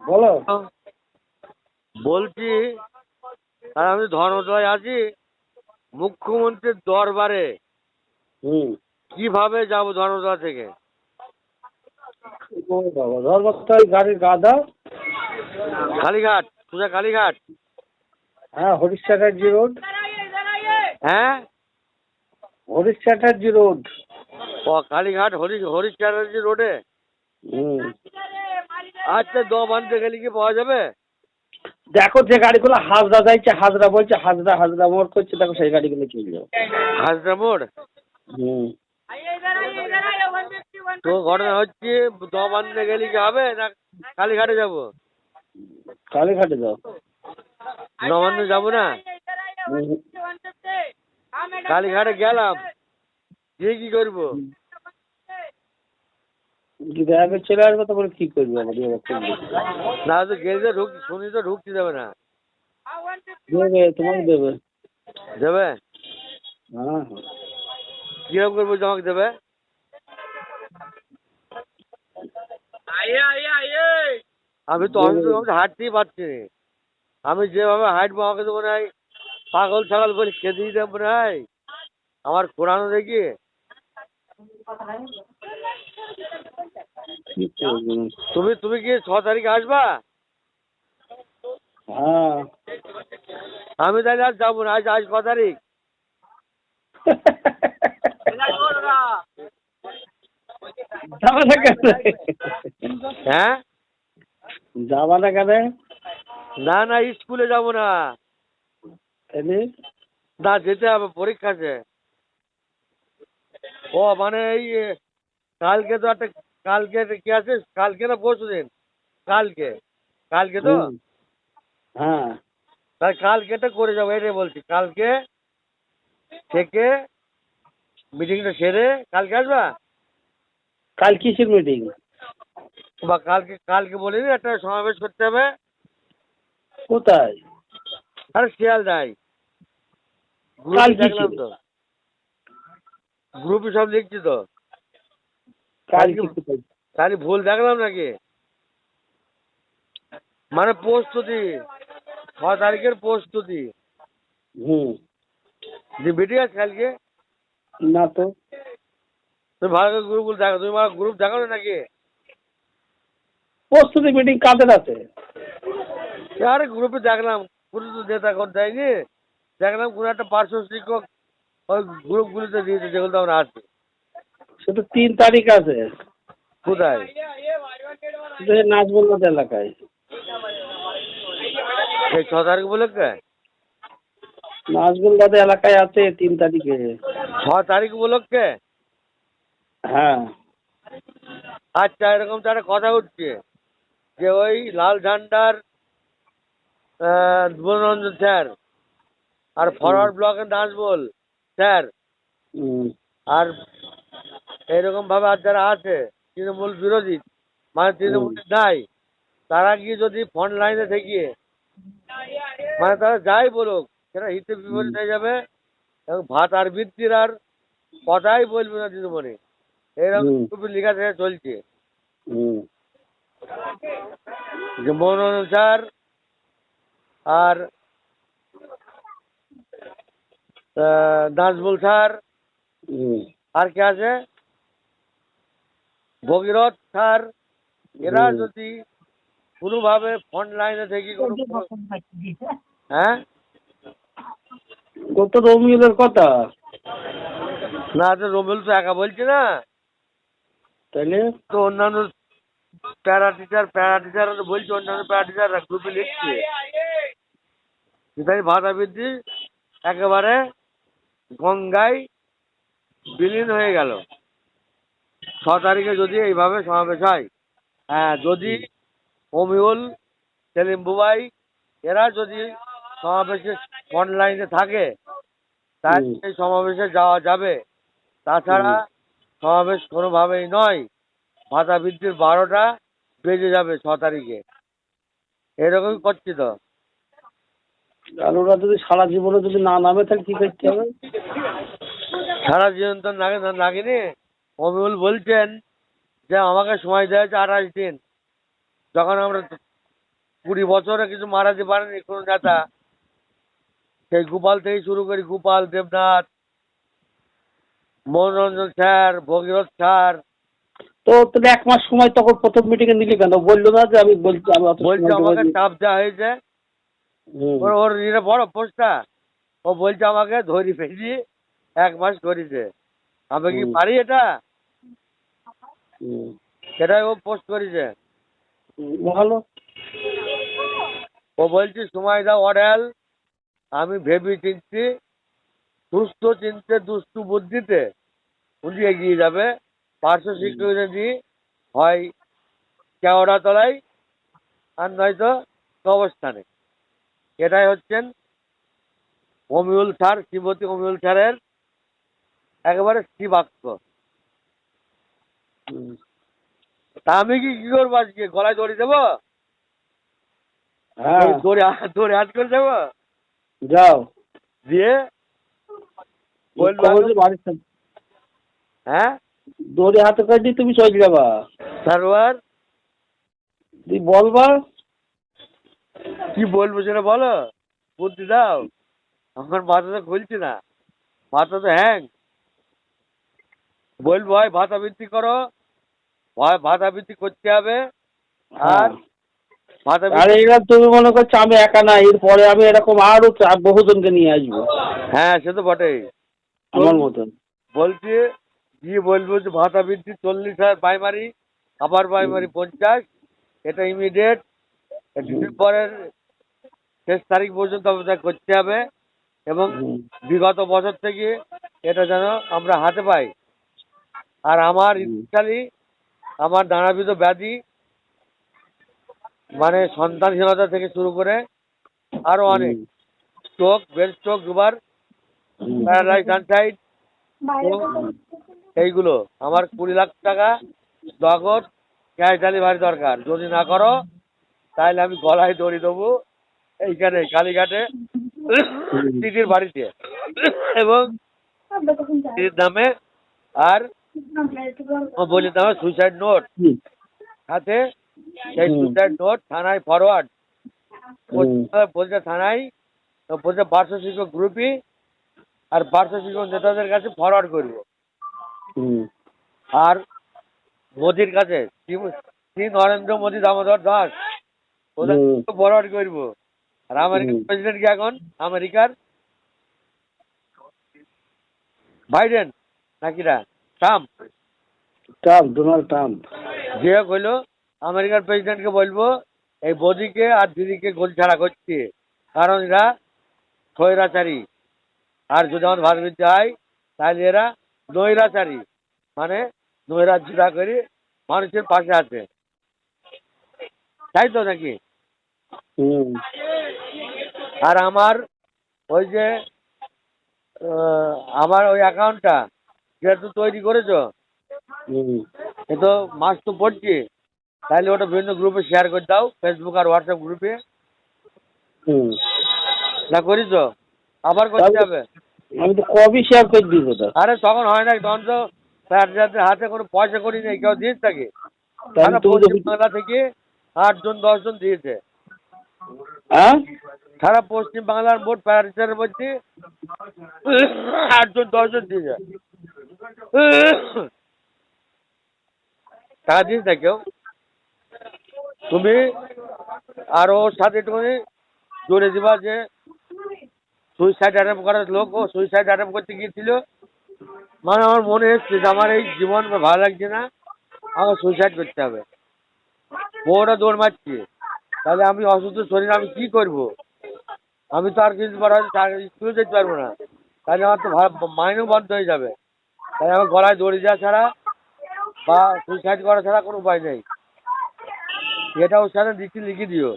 বলো। বলছি আমি ধর্মতলায় আছি মুখ্যমন্ত্রীর দরবারে কীভাবে যাব ধর্মতলা থেকে? গাড়ির গাদা কালীঘাট সোজা কালীঘাট। হ্যাঁ হরিশ চ্যাটার্জি রোড। হ্যাঁ? হরিশ চ্যাটার্জি রোড। ও কালীঘাট হরিশ হরিশ চ্যাটার্জি রোডে? হুম। আচ্ছা দম আনতে গেলে কি পাওয়া যাবে? দেখো যে গাড়িগুলো হাজরা যাইছে হাজরা বলছে হাজরা হাজরা মোড় করছে দেখো সেই গাড়িগুলো চলে যাও হাজরা মোড়? হুম। তো ঘটনা হচ্ছে দম আনতে গেলে কি হবে না কালীঘাটে যাব? কালীঘাটে যাও। নবান্ন যাব না। কালীঘাটে গেলাম। গিয়ে কি করব? আগে চলে আসবে তখন কি করবে? না তো গেলে তো ঢুক শুনি তো ঢুকতে দেবে না। দেবে তোমাকে দেবে। দেবে? হ্যাঁ। কীরকম করব জমাকে দেবে? আমি তো আমি হাঁটতেই পারছি না। আমি যেভাবে হাঁটবো আমাকে তো মনে হয় পাগল ছাগল বলে খেতেই দেবো মনে হয়। আমার কোরআন দেখি। তুমি তুমি কি ছ তারিখে আসবা? হ্যাঁ। আমি তাহলে আর যাব না আজ আজ ক তারিখ? যাবা না কেন? হ্যাঁ? যাবা না কেন? না না স্কুলে যাব না। না যেতে হবে পরীক্ষা আছে। ও মানে এই কালকে তো একটা কালকে কি আছে? কালকে না পরশু দিন? কালকে। কালকে তো। হ্যাঁ। তাই কালকেটা করে যাব এটাই বলছি। কালকে থেকে মিটিংটা সেরে কালকে আসবা? কাল কিসের মিটিং বা কালকে কালকে বলে বলিনি একটা সমাবেশ করতে হবে। কোথায়? আরে শিয়াল নাই কাল গ্রুপে দেখলাম তো। গ্রুপে সব লিখছি তো কাল কালকে- কি কোথায় তাহলে ভুল দেখলাম নাকি? মানে প্রস্তুতি। ছ তারিখের প্রস্তুতি। হুম। যে আছে কালকে? না তো। তুমি ভালো করে গ্রুপ দেখো তুমি আমার গ্রুপ দেখো নাকি? প্রস্তুতি মিটিং কাদের আছে? আরে গ্রুপে দেখলাম কোনো তো করে দেয়নি। দেখলাম কোনো একটা পার্শ্ব শিক্ষক ওই গ্রুপগুলিতে দিয়েছে যেগুলো তো আমরা আছি। তো তিন তারিখ আছে। কোথায়? শুধু এই এলাকায়। এই ছ তারিখ বলে কে? এলাকায় আছে তিন তারিখে। ছ তারিখ উপলক্ষে হ্যাঁ। আচ্ছা এরকম তো একটা কথা উঠছে যে ওই লাল ঝান্ডার মনোরঞ্জন স্যার আর ফরওয়ার্ড ব্লকের নাজবল স্যার আর এরকম ভাবে আর যারা আছে তৃণমূল বিরোধী মানে তৃণমূল নাই তারা গিয়ে যদি ফ্রন্ট লাইনে থেকে মানে তারা যাই বলুক সেটা হিতে বিপরীত হয়ে যাবে? এবং ভাত আর বৃত্তির আর কথাই বলবে না তৃণমূলে। এরকম লেখা থেকে চলছে। যে মনোরঞ্জন স্যার আর নাজমুল স্যার আর কে আছে? ভগীরথ স্যার এরা। যদি কোনোভাবে ফ্রন্ট লাইনে থেকে কোনো হ্যাঁ? কত রমিলের কথা। না তো রোমেল তো একা বলছে না। তাহলে তো অন্যান্য প্যারা টিচার প্যারা টিচার বলছে অন্যান্য প্যারা টিচাররা গ্রুপে লিখছে। সেটাই ভাতা বৃদ্ধি একেবারে গঙ্গায় বিলীন হয়ে গেল। ছ তারিখে যদি এইভাবে সমাবেশ হয় হ্যাঁ যদি অমিউল সেলিম বুবাই এরা যদি সমাবেশে অনলাইনে থাকে তাহলে। এই সমাবেশে যাওয়া যাবে। তাছাড়া সমাবেশ কোনোভাবেই নয় ভাতা বৃদ্ধির বারোটা বেজে যাবে ছ তারিখে। এরকমই করছি তো। আর ওরা যদি সারা জীবনে যদি না নামে তাহলে কি করতে হবে? সারা জীবন তো লাগে না অমিউল বলছেন যে আমাকে সময় দেওয়া হয়েছে আঠাশ দিন। যখন আমরা কুড়ি বছরে কিছু মারা যেতে পারেনি কোনো নেতা। সেই গোপাল থেকে শুরু করি গোপাল দেবনাথ মনোরঞ্জন স্যার ভগীরথ স্যার। তো তাহলে এক মাস সময় তখন প্রথম মিটিংয়ে নিলি কেন? বলল না যে আমি বলছি আমি বলছে আমাকে। চাপ দেওয়া হয়েছে। ওর ইয়ে বড় পোস্টটা ও বলছে আমাকে ধরি ফেলি এক মাস করেছে আমি কি পারি এটা? সেটাই ও পোস্ট করেছে। ভালো। ও বলছে সময় দাও অডাল। আমি ভেবে চিনছি সুস্থ চিনতে দুষ্টু বুদ্ধিতে উনি এগিয়ে যাবে। পার্শ্ব শিক্ষকদের দিয়ে হয় কেওড়া তলায় আর নয়তো কবস্থানে এটাই হচ্ছেন অমিউল স্যার শ্রীমতী অমিউল স্যারের একেবারে শ্রীবাক্য তা আমি কি কি করব আজকে? গলায় দড়ি দেবো? হ্যাঁ। দড়ি দড়ি হাত করে দেবো? যাও। দিয়ে। হ্যাঁ? দড়ি হাতে করে দিয়ে তুমি চলে যাবা। সারোয়ার? তুই বলবা। কি বলব সেটা বলো? বুদ্ধি দাও। আমার মাথা তো খুলছে না। মাথা তো হ্যাং। বলব হয় ভাতা বৃদ্ধি করো। হয় ভাতা বৃদ্ধি করতে হবে। আর ভাতা আর এবার তুমি মনে করছ আমি একা না এরপরে আমি এরকম আরও বহুজনকে নিয়ে আসব। হ্যাঁ সে তো বটেই। আমার মতন। বলছি গিয়ে বলব যে ভাতা বৃদ্ধি চল্লিশ হাজার প্রাইমারি আবার প্রাইমারি পঞ্চাশ এটা ইমিডিয়েট ডিসেম্বরের শেষ তারিখ পর্যন্ত আমাদের করতে হবে এবং বিগত বছর থেকে এটা যেন আমরা হাতে পাই। আর আমার। ইচ্ছালি আমার নানাবিধ ব্যাধি মানে সন্তানহীনতা থেকে শুরু করে আরও অনেক। স্ট্রোক ব্রেন স্ট্রোক দুবার হুম, প্যারালাইজ আনসাইড এইগুলো। আমার কুড়ি লাখ টাকা নগদ ক্যাশ ডেলিভারি দরকার। যদি না করো তাহলে আমি গলায় দড়ি দেবো এইখানে কালীঘাটে দিদির বাড়িতে। এবং দিদির নামে আর বলি সুইসাইড নোট হাতে সেই সুইসাইড নোট থানায় ফরওয়ার্ড বলছে থানায় বলছে পার্শ্ব শিক্ষক গ্রুপই আর পার্শ্ব শিক্ষক নেতাদের কাছে ফরওয়ার্ড করব। আর মোদির কাছে শ্রী- নরেন্দ্র মোদী দামোদর দাস ওদের। ফরওয়ার্ড করব। আর আমেরিকার প্রেসিডেন্ট কি এখন? আমেরিকার? বাইডেন নাকিরা ট্রাম্প ট্রাম্প ডোনাল্ড ট্রাম্প যে হোক হইল আমেরিকার প্রেসিডেন্টকে বলব এই মোদিকে আর দিদিকে গোল ছাড়া করছে। কারণ এরা স্বৈরাচারী। আর যদি আমার ভারত বিরুদ্ধে হয় তাহলে এরা নৈরাচারী। মানে নৈরাজ্যতা করে মানুষের পাশে আছে। তাই তো নাকি? আর আমার ওই যে আমার ওই অ্যাকাউন্টটা যেহেতু তৈরি করেছ? হুম, এ তো মাস তো পড়ছে। তাহলে ওটা বিভিন্ন গ্রুপে শেয়ার করে দাও ফেসবুক আর হোয়াটসঅ্যাপ গ্রুপে হুম। না করিস আবার করতে হবে আমি তো কবই শেয়ার করে দিব আরে তখন হয় না তখন তো যাদের হাতে কোনো পয়সা করি নেই কেউ দিয়েছে যদি বাংলা থেকে আটজন দশজন দিয়েছে। হ্যাঁ? সারা পশ্চিম বাংলার মোট প্যারামিটারের মধ্যে আটজন দশজন দিয়েছে। টাকা দিস না কেউ তুমি আর ওর সাথে একটুখানি জোরে দিবা যে সুইসাইড অ্যাটেম্প করার লোক ও সুইসাইড অ্যাটেম্প করতে গিয়েছিল। মানে আমার মনে এসছে যে আমার এই জীবন ভালো লাগছে না আমার সুইসাইড করতে হবে। বউটা দৌড় মারছে। তাহলে আমি অসুস্থ শরীর আমি কি করব? আমি তো আর কিছু স্কুলে যেতে পারব না। তাহলে আমার তো মাইনেও বন্ধ হয়ে যাবে। তাই আমার গলায় দড়ি দেওয়া ছাড়া বা সুইসাইড করা ছাড়া কোনো উপায় নেই। এটা ওর সাথে লিখে লিখে দিও।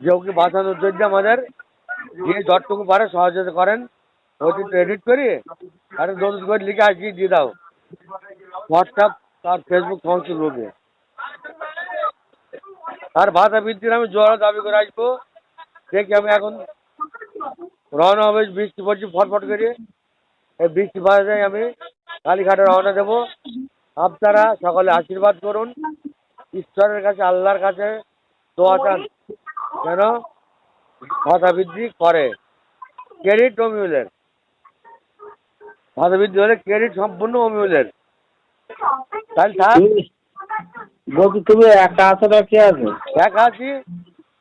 যে ওকে বাঁচানোর জন্য আমাদের যে যতটুকু পারে সহযোগিতা করেন ওটি এডিট করে, আর দৌড় করে লিখে আজকে দিয়ে দাও। হোয়াটসঅ্যাপ আর ফেসবুক সমস্ত গ্রুপে আর ভাতা বৃদ্ধির আমি জোয়ারা দাবি করে আসব। দেখি আমি এখন রওনা হবে বৃষ্টি পড়ছি, ফটফট করে। এই বৃষ্টি বাজায় আমি কালীঘাটে রওনা দেবো। আপনারা সকলে আশীর্বাদ করুন। ঈশ্বরের কাছে আল্লাহর কাছে দোয়া চান। যেন বৃদ্ধি করে। ক্রেডিট অমিউলের। বৃদ্ধি হলে ক্রেডিট সম্পূর্ণ অমিউলের। থাক। তুমি- বলছি তুমি একা আছো না কে আছে? একা আছি।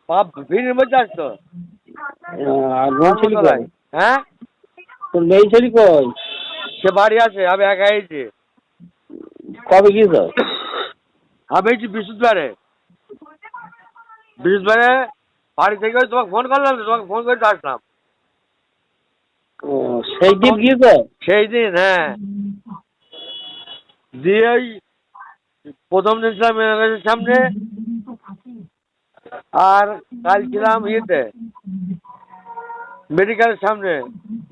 বাপ ভিড়ের মধ্যে আস তো। আহ, আর মেয়ে ছেলে কই হ্যাঁ? মেয়ে ছেলে কই? সে বাড়ি আছে আমি একা আইছি। কবে গিয়েছ? আমি এইছি বৃহস্পতিবারে। বৃহস্পতিবারে বাড়ি থেকে ওই তোমাকে ফোন করলাম তো, তোমাকে ফোন করে তো আসলাম। ও সেই দিন গিয়েছ? সেই দিন হ্যাঁ। দিয়ে ওই প্রথম দিন ছিলাম মেয়ের সামনে। আর কাল ছিলাম ইয়েতে। মেডিকেলের সামনে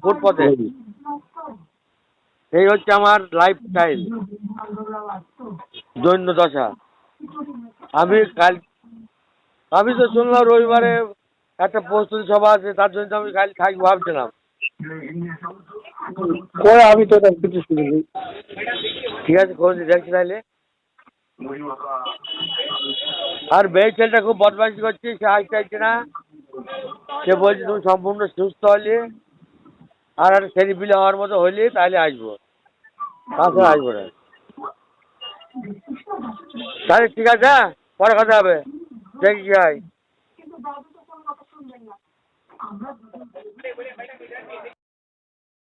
ফুটপথে এই হচ্ছে আমার লাইফ স্টাইল দৈন্য দশা। আমি কাল আমি তো শুনলাম রবিবারে একটা প্রস্তুতি সভা আছে তার জন্য আমি কাল থাকব ভাবছিলাম। আমি তো কিছু শুনিনি। ঠিক আছে খোঁজ দেখছি তাহলে। আর মেয়ে ছেলেটা খুব বদমাইশি করছে সে আসতে চাইছে না? সে বলছে, তুমি সম্পূর্ণ সুস্থ হলে আর একটা ছেলে পিলে হওয়ার মতো হলে তাহলে আসব। তাছাড়া আসব না। তাহলে ঠিক আছে হ্যাঁ? পরে কথা হবে। দেখি কি হয়।